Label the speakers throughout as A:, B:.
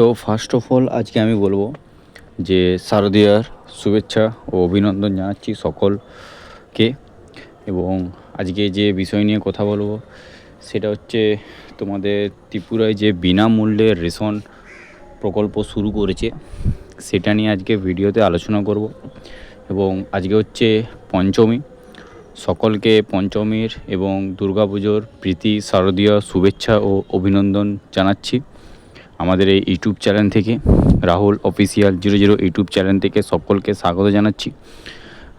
A: তো first of all আজকে আমি বলব যে শারদীয়ার শুভেচ্ছা ও অভিনন্দন জানাচ্ছি সকলকে। এবং আজকে যে বিষয় নিয়ে কথা বলব, সেটা হচ্ছে তোমাদের ত্রিপুরায় যে বিনামূল্যে রেশন প্রকল্প শুরু করেছে, সেটা নিয়ে আজকে ভিডিওতে আলোচনা করব। এবং আজকে হচ্ছে পঞ্চমী। সকলকে পঞ্চমীর এবং দুর্গাপুজোর প্রীতি, শারদীয় শুভেচ্ছা ও অভিনন্দন জানাচ্ছি। আমাদের এই ইউটিউব চ্যানেল থেকে Rahul official zero zero YouTube channel থেকে সকলকে স্বাগত জানাচ্ছি।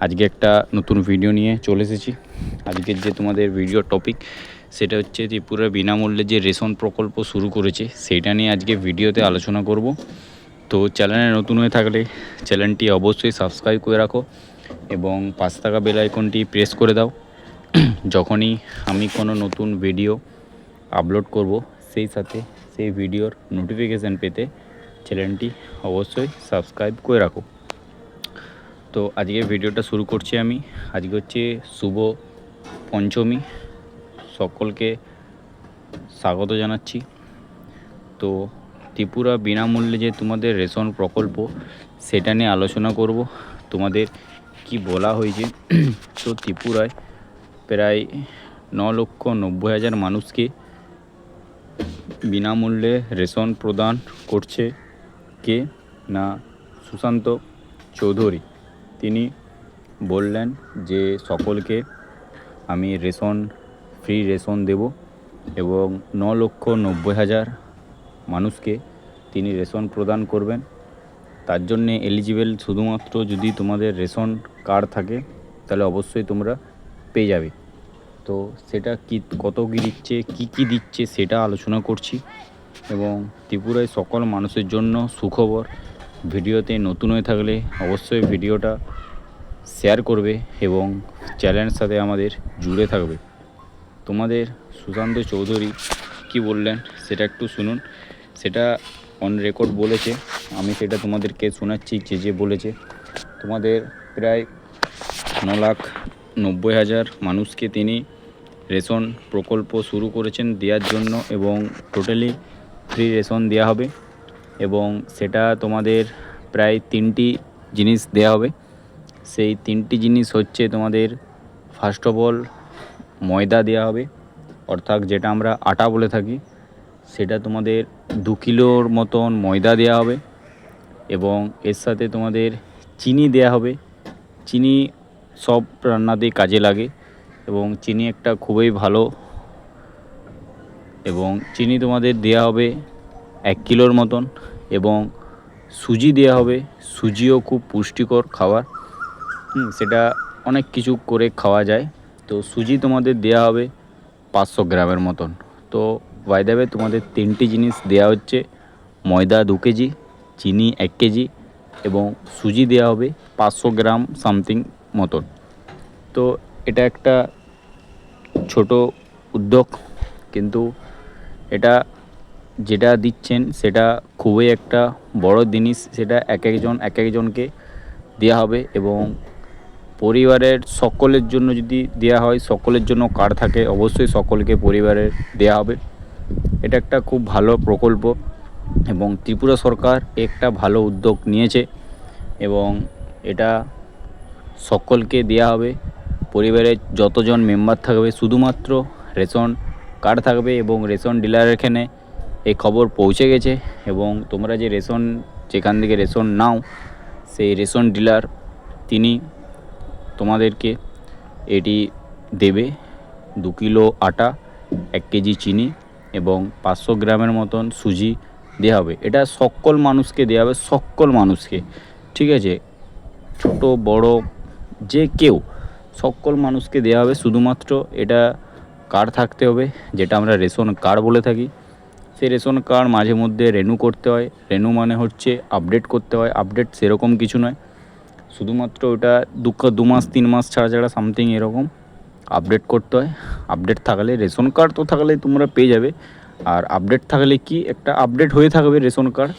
A: আজকে একটা নতুন ভিডিও নিয়ে চলে এসেছি। আজকের যে তোমাদের ভিডিও টপিক সেটা হচ্ছে ত্রিপুরা বিনামূল্যে যে রেশন প্রকল্প শুরু করেছে সেইটা নিয়ে আজকে ভিডিওতে আলোচনা করব। তো চ্যানেলে নতুন হয়ে থাকলে চ্যানেলটি অবশ্যই সাবস্ক্রাইব করে রাখো এবং পাঁচ টাকা বেল আইকনটি প্রেস করে দাও। যখনই আমি কোনো নতুন ভিডিও আপলোড করব, সেই সাথে সেই ভিডিওর নোটিফিকেশান পেতে চ্যানেলটি অবশ্যই সাবস্ক্রাইব করে রাখো। তো আজকে ভিডিওটা শুরু করছি আমি। আজকে হচ্ছে শুভ পঞ্চমী। সকলকে স্বাগত জানাচ্ছি। তো ত্রিপুরা বিনামূল্যে যে তোমাদের রেশন প্রকল্প, সেটা নিয়ে আলোচনা করব। তোমাদের কি বলা হয়েছে? তো ত্রিপুরায় প্রায় ন লক্ষ নব্বই হাজার মানুষকে বিনামূল্যে রেশন প্রদান করছে কে না সুশান্ত চৌধুরী। তিনি বললেন যে, সকলকে আমি রেশন, ফ্রি রেশন দেব এবং ন লক্ষ নব্বই হাজার মানুষকে তিনি রেশন প্রদান করবেন। তার জন্যে এলিজিবেল শুধুমাত্র যদি তোমাদের রেশন কার্ড থাকে, তাহলে অবশ্যই তোমরা পেয়ে যাবে। তো সেটা কি, কত কী দিচ্ছে কী কী দিচ্ছে সেটা আলোচনা করছি। এবং ত্রিপুরায় সকল মানুষের জন্য সুখবর। ভিডিওতে নতুন হয়ে থাকলে অবশ্যই ভিডিওটা শেয়ার করবে এবং চ্যানেলের সাথে আমাদের জুড়ে থাকবে। তোমাদের সুশান্ত চৌধুরী কি বললেন সেটা একটু শুনুন। সেটা অন রেকর্ড বলেছে। আমি সেটা তোমাদেরকে শোনাচ্ছি, যে যে বলেছে। তোমাদের প্রায় ন লাখ নব্বই হাজার মানুষকে তিনি রেশন প্রকল্প শুরু করেছেন দেওয়ার জন্য এবং টোটালি ফ্রি রেশন দেওয়া হবে এবং সেটা তোমাদের প্রায় তিনটি জিনিস দেওয়া হবে। সেই তিনটি জিনিস হচ্ছে তোমাদের ফার্স্ট অফ অল ময়দা দেওয়া হবে, অর্থাৎ যেটা আমরা আটা বলে থাকি, সেটা তোমাদের দু কিলোর মতন ময়দা দেওয়া হবে এবং এর সাথে তোমাদের চিনি দেওয়া হবে। চিনি সব রান্নাতেই কাজে লাগে। এবং চিনি একটা খুবই ভালো এবং চিনি তোমাদের দেওয়া হবে এক কিলোর মতন এবং সুজি দেওয়া হবে। সুজিও খুব পুষ্টিকর খাবার। সেটা অনেক কিছু করে খাওয়া যায়। তো সুজি তোমাদের দেওয়া হবে পাঁচশো গ্রামের মতন। তো বাই দেবে তোমাদের তিনটি জিনিস দেওয়া হচ্ছে। ময়দা দু কেজি, চিনি এক কেজি এবং সুজি দেওয়া হবে পাঁচশো গ্রাম সামথিং মতন। তো এটা একটা ছোট উদ্যোগ, কিন্তু এটা যেটা দিচ্ছেন সেটা খুবই একটা বড় জিনিস। সেটা এক একজন, এক একজনকে দেওয়া হবে এবং পরিবারের সকলের জন্য যদি দেওয়া হয়, সকলের জন্য কার্ড থাকে, অবশ্যই সকলকে পরিবারের দেওয়া হবে। এটা একটা খুব ভালো প্রকল্প এবং ত্রিপুরা সরকার একটা ভালো উদ্যোগ নিয়েছে এবং এটা সকলকে দেওয়া হবে। পরিবারের যতজন মেম্বার থাকবে, শুধুমাত্র রেশন কার্ড থাকবে এবং রেশন ডিলারের এখানে এই খবর পৌঁছে গেছে এবং তোমরা যে রেশন, যেখান থেকে রেশন নাও, সেই রেশন ডিলার তিনি তোমাদেরকে এটি দেবে। দু কিলো আটা, এক কেজি চিনি এবং পাঁচশো গ্রামের মতন সুজি দেওয়া হবে। এটা সকল মানুষকে দেওয়া হবে, সকল মানুষকে। ঠিক আছে? ছোট, বড়, যে কেউ সকল মানুষকে দেওয়া হবে। শুধুমাত্র এটা কার্ড থাকতে হবে, যেটা আমরা রেশন কার্ড বলে থাকি। সেই রেশন কার্ড মাঝে মধ্যে রেনু করতে হয়। রেনু মানে হচ্ছে আপডেট করতে হয়। আপডেট সেরকম কিছু নয়। শুধুমাত্র ওটা দু দু মাস, তিন মাস ছাড়া ছাড়া সামথিং এরকম আপডেট করতে হয়। আপডেট থাকলে রেশন কার্ড তো থাকলে তোমরা পেয়ে যাবে। আর আপডেট থাকলে কি একটা আপডেট হয়ে থাকবে রেশন কার্ড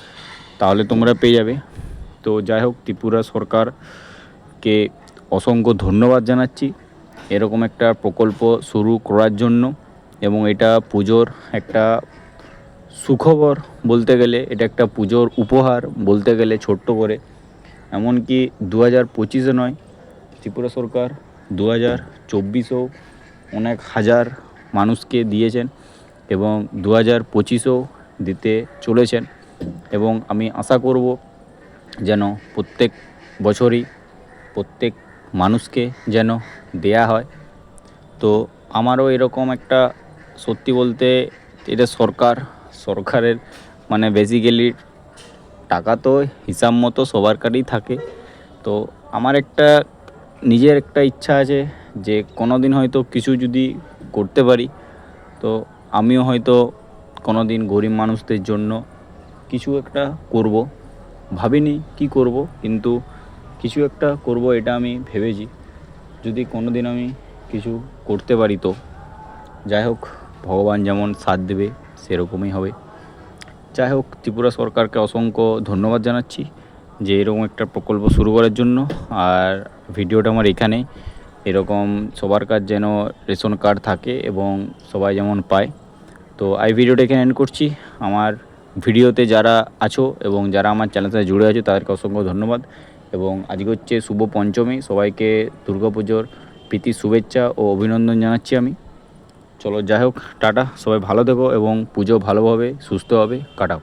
A: তাহলে তোমরা পেয়ে যাবে। তো যাই হোক, ত্রিপুরা সরকারকে অসংখ্য ধন্যবাদ জানাচ্ছি। এরকম একটা প্রকল্প শুরু করার জন্য এবং এটা পুজোর একটা সুখবর বলতে গেলে, এটা একটা পুজোর উপহার বলতে গেলে ছোট্ট করে। এমনকি দু হাজার পঁচিশে নয়, ত্রিপুরা সরকার দু হাজার চব্বিশেও অনেক হাজার মানুষকে দিয়েছেন এবং দু হাজার পঁচিশেও দিতে চলেছেন। এবং আমি আশা করব যেন প্রত্যেক বছরই, প্রত্যেক মানুষকে যেন দেয়া হয়। তো আমারও এরকম একটা, সত্যি বলতে এটা সরকার, সরকারের মানে বেসিক্যালি টাকা তো হিসাব মতো সবার কাছেই থাকে। তো আমার একটা, নিজের একটা ইচ্ছা আছে যে কোনো দিন হয়তো কিছু যদি করতে পারি। তো আমিও হয়তো কোনো দিন গরিব মানুষদের জন্য কিছু একটা করব। ভাবিনি কি করব, কিন্তু কিছু একটা করব, এটা আমি ভেবেছি। যদি কোনো দিন আমি কিছু করতে পারি তো। যাই হোক, ভগবান যেমন সাথ দেবে, সেরকমই হবে। যাই হোক, ত্রিপুরা সরকারকে অসংখ্য ধন্যবাদ জানাচ্ছি যে এরকম একটা প্রকল্প শুরু করার জন্য। আর ভিডিওটা আমার এখানে। এরকম সবার কাছে যেন রেশন কার্ড থাকে এবং সবাই যেমন পায়। তো এই ভিডিওটা এখানে এন্ড করছি। আমার ভিডিওতে যারা আছো এবং যারা আমার চ্যানেলের সাথে জুড়ে আছো, তাদেরকে অসংখ্য ধন্যবাদ। এবং আজকে হচ্ছে শুভ পঞ্চমী, সবাইকে দুর্গাপুজোর প্রীতি শুভেচ্ছা ও অভিনন্দন জানাচ্ছি আমি। চলো যাই হোক, টাটা, সবাই ভালো থেকো এবং পুজো ভালোভাবে, সুস্থভাবে কাটাও।